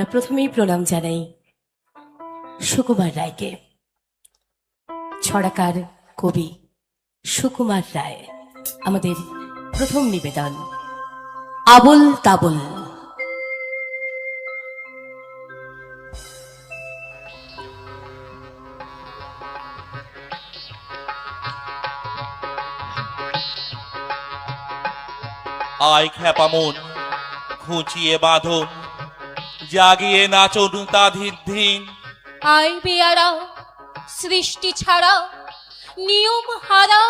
আমরা প্রথমেই প্রণাম জানাই সুকুমার রায়কে। ছড়াকার কবি সুকুমার রায়, আমাদের প্রথম নিবেদন। আবল তাবল। আয় খ্যাপা মন খুঁচিয়ে বাঁধন জাগিয়ে নাচন তাধির দিন আই বেয়ারা সৃষ্টি ছাড়া নিয়ম হারা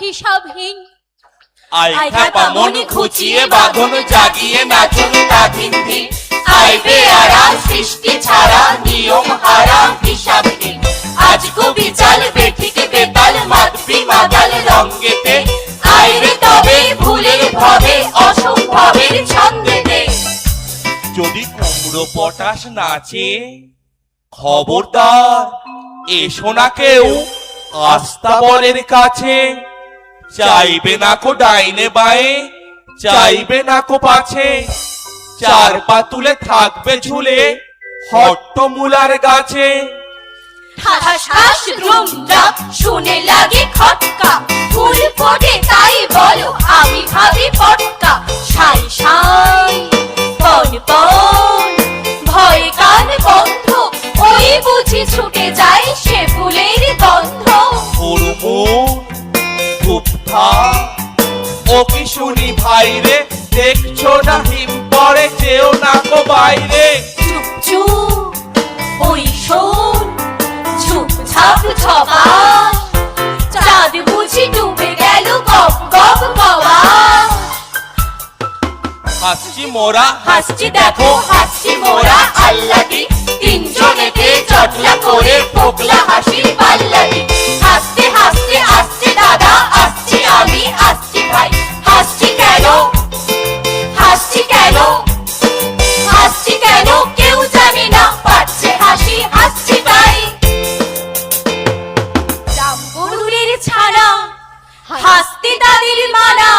হিসাবহীন। খ্যাপা মন খুঁচিয়ে বাঁধন জাগিয়ে নাচন তাধির দিন বেয়ারা সৃষ্টি ছাড়া নিয়ম হারা হিসাবহীন। আজ কবি চাল বেঠিকে বেতাল মাতৃ মাতাল রঙ্গেতে। আয় রে তবে ভুলের ভবে অসম্ভবের ছন্দেতে যদি কুমড়ো পটাশ নাচে। খবরদার, এসো না কেউ আস্তাবলের কাছে। চাইবে না কো ডাইনে বায়ে, চাইবে না কো পাছে। চার পা তুলে থাকবে ঝুলে হট্টমূলার গাছে। ঠাস ঠাস দ্রুমদাম শুনে লাগে খটকা। ফুল ফোটে তাই বলো, আমি ভাবি কি শুনি ভাইরে দেখছ না হিম পরে যেও না কো বাইরে। চুপ চুপ ওই শোন ঝুপ ঝাপ ছপা চাঁদ বুঝি ডুবে গেল গপ গপ গবা হাসছি মোরা হাসছি দেখো হাসছি মোরা আল্লাদি তাদের মানা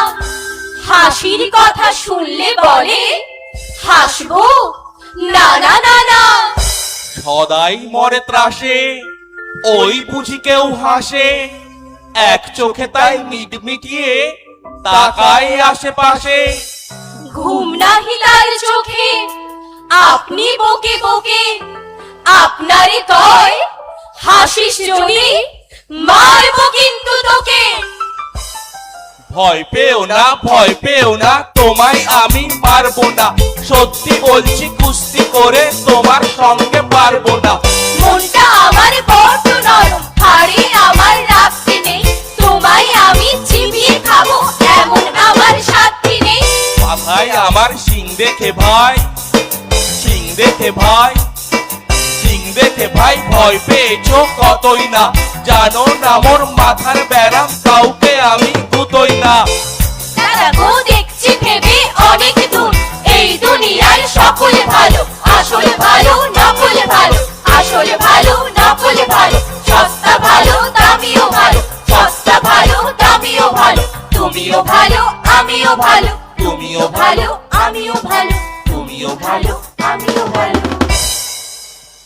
হাসির কথা শুনলে বলে হাসবো না না না না। সদাই মরে ত্রাসে ওই বুঝি কেউ হাসে। এক চোখে তাই মিটমিটিয়ে তাকাই আশেপাশে। ঘুম নাহি তার চোখে আপনি বকে বকে। আপনারে কয় হাসিস যদি মারবো ভয় পেও না ভয় পেও না তোমায় আমি পারব না। সত্যি বলছি কুস্তি করে তোমার সঙ্গে পারব না। মনটা আমার বড্ড নরম হাড়ে আমার রাখতে নেই। তোমায় আমি চিবিয়ে খাব এমন আমার সাথী নেই। মাথায় আমার সিং দেখে ভাই সিং দেখে ভাই সিং দেখে ভাই ভয় পেয়েছ কতই না। জানো না, মোর মাথার ব্যারাম কাউকে আমি ভুতই না। দেখো দেখছি অনেক এই সকলে ভালো, আসলে ভালো ভালো, আসলে ভালো ভালো, সস্তা ভালো, দামিও ভালো, সস্তা ভালো, দামিও ভালো, তুমিও ভালো, আমিও ভালো, তুমিও ভালো, আমিও ভালো, তুমিও ভালো, আমিও ভালো।